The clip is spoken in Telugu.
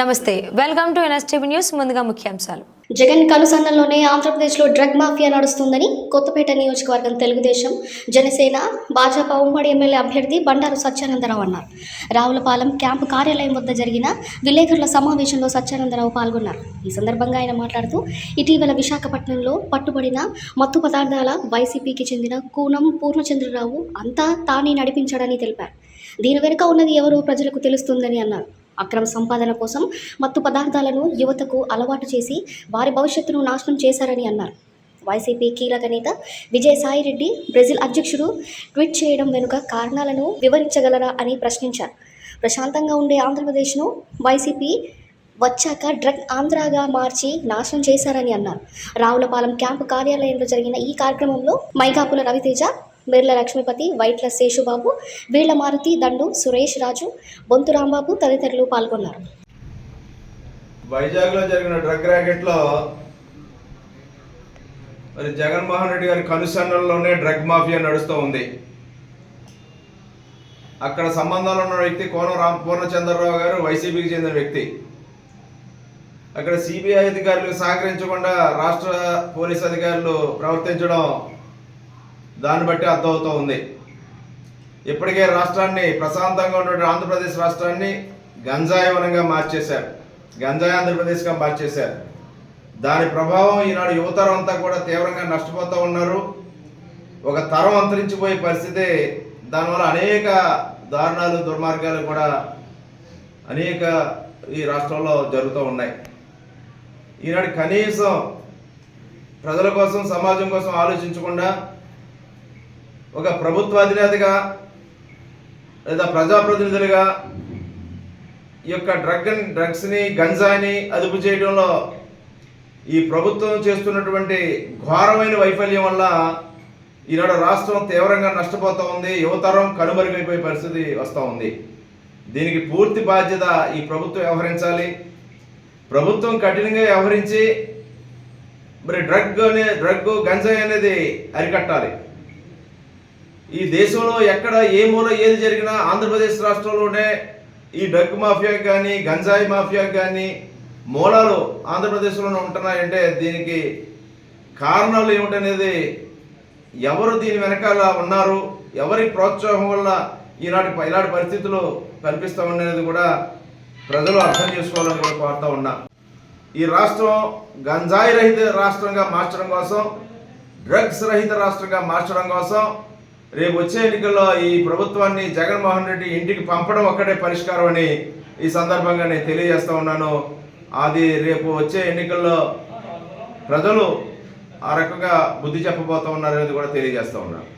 నమస్తే. వెల్కమ్ టు ఎన్ఎస్టీవీ న్యూస్ ముందుగా ముఖ్యాంశాలు. జగన్ కనుసన్నల్లోనే ఆంధ్రప్రదేశ్లో డ్రగ్ మాఫియా నడుస్తుందని కొత్తపేట నియోజకవర్గం తెలుగుదేశం జనసేన భాజపా ఉమ్మడి ఎమ్మెల్యే అభ్యర్థి బండారు సత్యానందరావు అన్నారు. రావులపాలెం క్యాంపు కార్యాలయం వద్ద జరిగిన విలేకరుల సమావేశంలో సత్యానందరావు పాల్గొన్నారు. ఈ సందర్భంగా ఆయన మాట్లాడుతూ ఇటీవల విశాఖపట్నంలో పట్టుబడిన మత్తు పదార్థాల వైసీపీకి చెందిన కూనం పూర్ణచంద్రరావు అంతా తానే నడిపించాడని తెలిపారు. దీని వెనుక ఉన్నది ఎవరో ప్రజలకు తెలుస్తుందని అన్నారు. అక్రమ సంపాదన కోసం మత్తు పదార్థాలను యువతకు అలవాటు చేసి వారి భవిష్యత్తును నాశనం చేశారని అన్నారు. వైసీపీ కీలక నేత విజయసాయిరెడ్డి బ్రెజిల్ అధ్యక్షుడు ట్వీట్ చేయడం వెనుక కారణాలను వివరించగలరా అని ప్రశ్నించారు. ప్రశాంతంగా ఉండే ఆంధ్రప్రదేశ్ను వైసీపీ వచ్చాక డ్రగ్ ఆంధ్రాగా మార్చి నాశనం చేశారని అన్నారు. రావులపాలెం క్యాంపు కార్యాలయంలో జరిగిన ఈ కార్యక్రమంలో మైకాపుల రవితేజ బిర్ల లక్ష్మీపతి వైట్ల శేషుబాబు వీళ్ళ మారుతి దండు సురేష్ రాజు బొంతు రాంబాబు తదితరులు పాల్గొన్నారు. వైజాగ్లో జరిగిన డ్రగ్ ర్యాకెట్లో మరి జగన్మోహన్ రెడ్డి గారి కనుసన్నల్లోనే డ్రగ్ మాఫియా నడుస్తూ ఉంది. అక్కడ సంబంధాలు ఉన్న వ్యక్తి కోన రామ్ పూర్ణచంద్రరావు గారు వైసీపీకి చెందిన వ్యక్తి. అక్కడ సిబిఐ అధికారులకు సహకరించకుండా రాష్ట్ర పోలీస్ అధికారులు ప్రవర్తించడం దాన్ని బట్టి అర్థమవుతూ ఉంది. ఇప్పటికే రాష్ట్రాన్ని ప్రశాంతంగా ఉన్నటువంటి ఆంధ్రప్రదేశ్ రాష్ట్రాన్ని గంజాయి వనంగా మార్చేశారు. గంజాయి ఆంధ్రప్రదేశ్గా మార్చేశారు. దాని ప్రభావం ఈనాడు యువతరం అంతా కూడా తీవ్రంగా నష్టపోతూ ఉన్నారు. ఒక తరం అంతరించిపోయే పరిస్థితి దానివల్ల అనేక దారుణాలు దుర్మార్గాలు కూడా అనేక ఈ రాష్ట్రంలో జరుగుతూ ఉన్నాయి. ఈనాడు కనీసం ప్రజల కోసం సమాజం కోసం ఆలోచించకుండా ఒక ప్రభుత్వాధినేతగా లేదా ప్రజాప్రతినిధులుగా ఈ యొక్క డ్రగ్ డ్రగ్స్ని గంజాయిని అదుపు చేయడంలో ఈ ప్రభుత్వం చేస్తున్నటువంటి ఘోరమైన వైఫల్యం వల్ల ఈనాడు రాష్ట్రం తీవ్రంగా నష్టపోతూ ఉంది. యువతరం కనుమరుగైపోయే పరిస్థితి వస్తూ ఉంది. దీనికి పూర్తి బాధ్యత ఈ ప్రభుత్వం వ్యవహరించాలి. ప్రభుత్వం కఠినంగా వ్యవహరించి మరి డ్రగ్ అనే డ్రగ్ గంజాయి అనేది అరికట్టాలి. ఈ దేశంలో ఎక్కడ ఏ మూల ఏది జరిగినా ఆంధ్రప్రదేశ్ రాష్ట్రంలోనే ఈ డ్రగ్ మాఫియాకి కానీ గంజాయి మాఫియాకి కానీ మూలాలు ఆంధ్రప్రదేశ్లోనే ఉంటున్నాయంటే దీనికి కారణాలు ఏమిటనేది ఎవరు దీని వెనకాల ఉన్నారు? ఎవరి ప్రోత్సాహం వల్ల ఈనాటి ఇలాంటి పరిస్థితులు కనిపిస్తా కూడా ప్రజలు అర్థం చేసుకోవాలని కూడా కోరుతా ఉన్నా. ఈ రాష్ట్రం గంజాయి రహిత రాష్ట్రంగా మార్చడం కోసం డ్రగ్స్ రహిత రాష్ట్రంగా మార్చడం కోసం రేపు వచ్చే ఎన్నికల్లో ఈ ప్రభుత్వాన్ని జగన్మోహన్ రెడ్డి ఇంటికి పంపడం ఒక్కటే పరిష్కారం అని ఈ సందర్భంగా నేను తెలియజేస్తూ ఉన్నాను. అది రేపు వచ్చే ఎన్నికల్లో ప్రజలు ఆ రకంగా బుద్ధి చెప్పబోతూ ఉన్నారనేది కూడా తెలియజేస్తూ ఉన్నాను.